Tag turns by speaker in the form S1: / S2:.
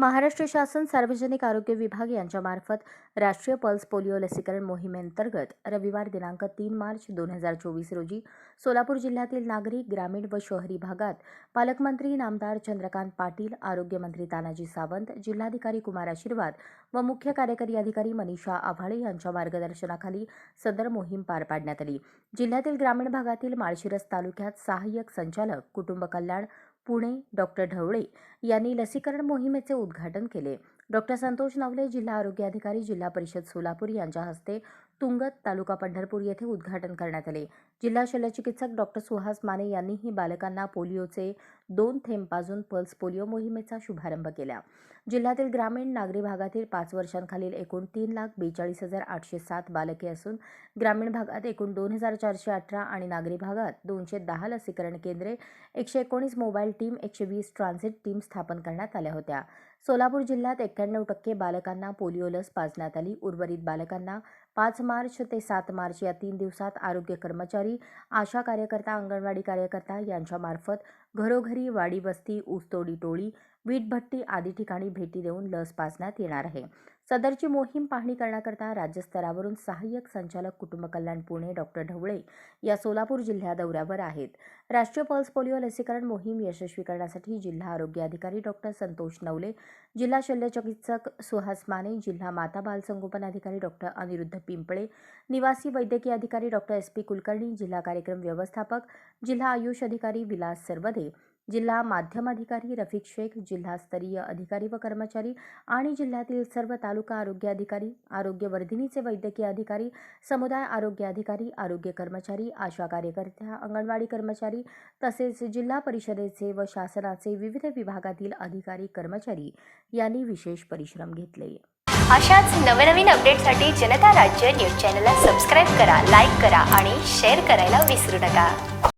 S1: महाराष्ट्र शासन सार्वजनिक आरोग्य विभाग यांच्यामार्फत राष्ट्रीय पल्स पोलिओ लसीकरण मोहिमेअंतर्गत रविवार दिनांक तीन मार्च दोन हजार चोवीस रोजी सोलापूर जिल्ह्यातील नागरिक ग्रामीण व शहरी भागात पालकमंत्री नामदार चंद्रकांत पाटील आरोग्यमंत्री तानाजी सावंत जिल्हाधिकारी कुमार आशीर्वाद व मुख्य कार्यकारी अधिकारी मनीषा आव्हाळे यांच्या मार्गदर्शनाखाली सदर मोहीम पार पाडण्यात आली. जिल्ह्यातील ग्रामीण भागातील माळशिरस तालुक्यात सहाय्यक संचालक कुटुंब कल्याण पुणे डॉक्टर ढवळे यांनी लसीकरण मोहिमेचे उद्घाटन केले. डॉक्टर संतोष नवले जिल्हा आरोग्य अधिकारी जिल्हा परिषद सोलापूर यांच्या हस्ते तुंगत तालुका पंढरपूर येथे उद्घाटन करण्यात आले. जिल्हा शल्यचिकित्सक डॉक्टर सुहास माने यांनीही बालकांना पोलिओचे दोन थेंब पाजून पल्स पोलिओ मोहिमेचा शुभारंभ केला. जिल्ह्यातील ग्रामीण नागरी भागातील पाच वर्षांखालील एकूण तीन लाख बेचाळीस हजार आठशे सात बालके असून ग्रामीण भागात एकूण दोन हजार चारशे अठरा आणि नागरी भागात दोनशे दहा लसीकरण केंद्रे एकशे एकोणीस मोबाईल टीम एकशे वीस ट्रान्झिट टीम स्थापन करण्यात आल्या होत्या. सोलापूर जिल्ह्यात एक्क्याण्णव टक्के बालकांना पोलिओ लस पाजण्यात आली. उर्वरित बालकांना पाच मार्च ते सात मार्च या तीन दिवसात आरोग्य कर्मचारी आशा कार्यकर्ता अंगणवाडी कार्यकर्ता यांच्यामार्फत घरोघरी वाडी वस्ती ऊसतोडी टोळी वीटभट्टी आदी ठिकाणी भेटी देऊन लस पाजण्यात येणार आहे. सदरची मोहीम पाहणी करण्याकरता राज्यस्तरावरून सहाय्यक संचालक कुटुंब कल्याण पुणे डॉक्टर ढवळे या सोलापूर जिल्ह्या दौऱ्यावर आहेत. राष्ट्रीय पल्स पोलिओ लसीकरण मोहीम यशस्वी करण्यासाठी जिल्हा आरोग्य अधिकारी डॉक्टर संतोष नवले जिल्हा शल्यचिकित्सक सुहास माने जिल्हा माता बाल संगोपन अधिकारी डॉक्टर अनिरुद्ध पिंपळे निवासी वैद्यकीय अधिकारी डॉक्टर एस पी कुलकर्णी जिल्हा कार्यक्रम व्यवस्थापक जिल्हा आयुष अधिकारी विलास सरवदे जिल्हा माध्यम अधिकारी रफिक शेख जिल्हास्तरीय अधिकारी व कर्मचारी आणि जिल्ह्यातील सर्व तालुका आरोग्य अधिकारी आरोग्यवर्धिनीचे वैद्यकीय अधिकारी समुदाय आरोग्य अधिकारी आरोग्य कर्मचारी आशा कार्यकर्त्या अंगणवाडी कर्मचारी तसेच जिल्हा परिषदेचे व शासनाचे विविध विभागातील अधिकारी कर्मचारी यांनी विशेष परिश्रम घेतले.
S2: अशाच नवनवीन अपडेटसाठी जनता राज्य न्यूज चॅनलला सबस्क्राईब करा लाईक करा आणि शेअर करायला विसरू नका.